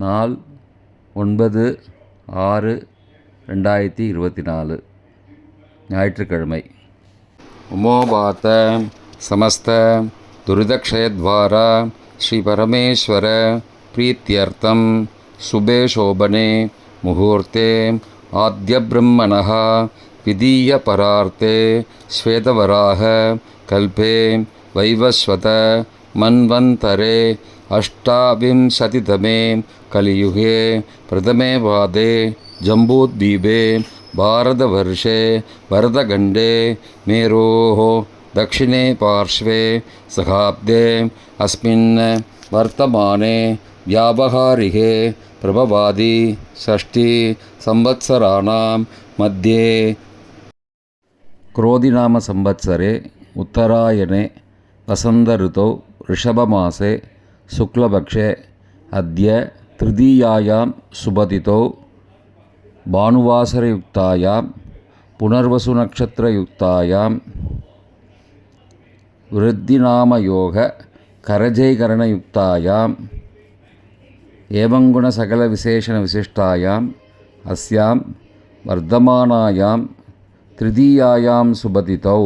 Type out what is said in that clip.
நாள் ஒன்பது ஆறு ரெண்டாயிரத்தி இருபத்தி நாலு ஞாயிற்றுக்கிழமை உமோபாத்த சமஸ்த துரிதக்ஷயத்வாரா ஸ்ரீ பரமேஸ்வர பிரீத்தியர்த்தம் சுபே சோபனே முகூர்த்தே ஆத்யபிரம்மணः विधीयपरार्थे श्वेतवराह कल्पे वैवस्वत मन्वन्तरे अष्टाविंशतितमे कलियुगे प्रथमे पादे जम्बूद्वीपे भारतवर्षे भरतखण्डे मेरोः दक्षिणे पार्श्वे सहाब्दे अस्मिन् वर्तमाने व्यावहारिके प्रभवादि षष्ठी संवत्सराणां मध्ये क्रोधिनामसंवत्सरे उत्तरायणे वसन्तऋतौ ऋषभमासे शुक्लपक्षे अद्य तृतीयायां सुबतितौ भानुवासरयुक्तायां पुनर्वसुनक्षत्रयुक्तायां वृद्धिनामयोगकरजैकरणयुक्तायाम् एवङ्गुणसकलविशेषणविशिष्टायाम् अस्यां वर्धमानायां तृतीयायां सुबतितौ